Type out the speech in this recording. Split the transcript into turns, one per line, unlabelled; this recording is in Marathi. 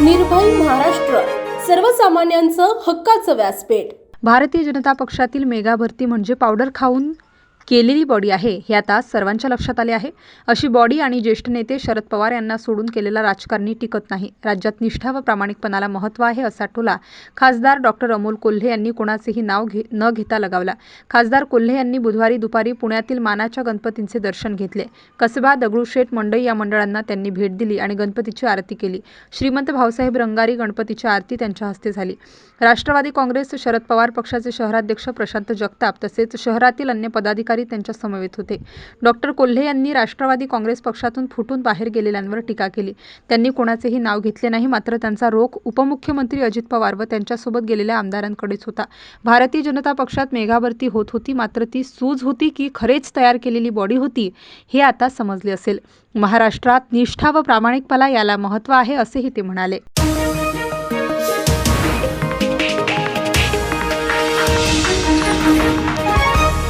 निर्भय महाराष्ट्र सर्वसामान्यांचं हक्काचं व्यासपीठ.
भारतीय जनता पक्षातील मेगाभरती म्हणजे पावडर खाऊन केलेली बॉडी आहे हे आता सर्वांच्या लक्षात आले आहे. अशी बॉडी आणि ज्येष्ठ नेते शरद पवार यांना सोडून केलेला राजकारणी टिकत नाही. राज्यात निष्ठा व प्रामाणिकपणाला महत्त्व आहे असा टोला खासदार डॉक्टर अमोल कोल्हे यांनी कोणाचेही नाव घे न घेता लगावला. खासदार कोल्हे यांनी बुधवारी दुपारी पुण्यातील मानाच्या गणपतींचे दर्शन घेतले. कसबा दगडूशेठ मंडई या मंडळांना त्यांनी भेट दिली आणि गणपतीची आरती केली. श्रीमंत भाऊसाहेब रंगारी गणपतीची आरती त्यांच्या हस्ते झाली. राष्ट्रवादी काँग्रेस शरद पवार पक्षाचे शहराध्यक्ष प्रशांत जगताप तसेच शहरातील अन्य पदाधिकारी त्यांच्या समवेत होते. डॉक्टर कोल्हे यांनी राष्ट्रवादी काँग्रेस पक्षातून फुटून बाहेर गेलेल्यांवर टीका केली. त्यांनी कोणाचेही नाव घेतले नाही मात्र त्यांचा रोख उपमुख्यमंत्री अजित पवार व त्यांच्यासोबत गेलेल्या आमदारांकडेच होता. भारतीय जनता पक्षात मेघाभरती होत होती मात्र ती सूज होती की खरेच तयार केलेली बॉडी होती हे आता समजले असेल. महाराष्ट्रात निष्ठा व प्रामाणिकपणा याला महत्त्व आहे असेही ते म्हणाले.